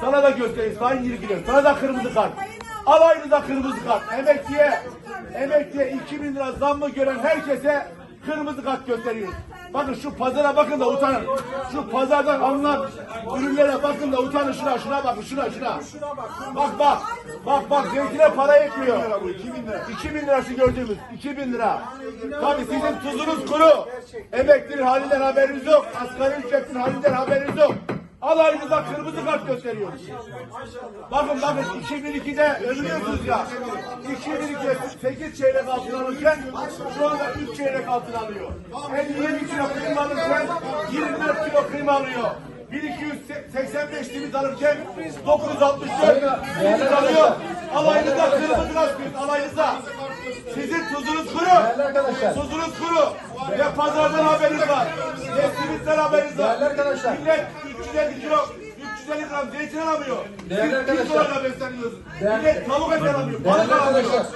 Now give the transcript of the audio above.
Sana da göstereyim. Sayın Yirgiler. Sana da kırmızı kart. Alayınıza kırmızı kart. Emekliye, emekliye 2000 lira zammı gören herkese kırmızı kart gösteriyoruz. Bakın şu pazara bakın da utanın. Şu pazardan alınan ürünlere bakın da utanın şuna şuna bakın şuna şuna. Bak bak. Bak bak zeytine para yetmiyor. 2000 lira. 2000 lira gördüğümüz. 2000 lira. Tabii sizin tuzunuz kuru. Emeklinin halinden haberiniz yok. Asgari ücretin halinden haberiniz yok. Alayınıza kırmızı kart gösteriyoruz. Bakın bakın 2002'de övülüyorsunuz ya. 2002'de 8 çeyrek altın alırken şu anda 3 çeyrek altın alıyor. 57 kilo kıyma alırken 24 kilo kıyma alıyor. 1285 limit alırken 964 limit alıyor. Alayınıza kırmızı kart. Alayınıza. Sizin tuzunuz kuru. arkadaşlar. Tuzunuz kuru. Ve pazardan haberiniz var. Ve simitten haberiniz var. Değerli arkadaşlar. Millet 350 kilo 350 gram zeytin alamıyor. Değerli Siz arkadaşlar. 100 dolarla besleniyorsunuz. Millet tavuk et alamıyor. Balık alamıyor. arkadaşlar.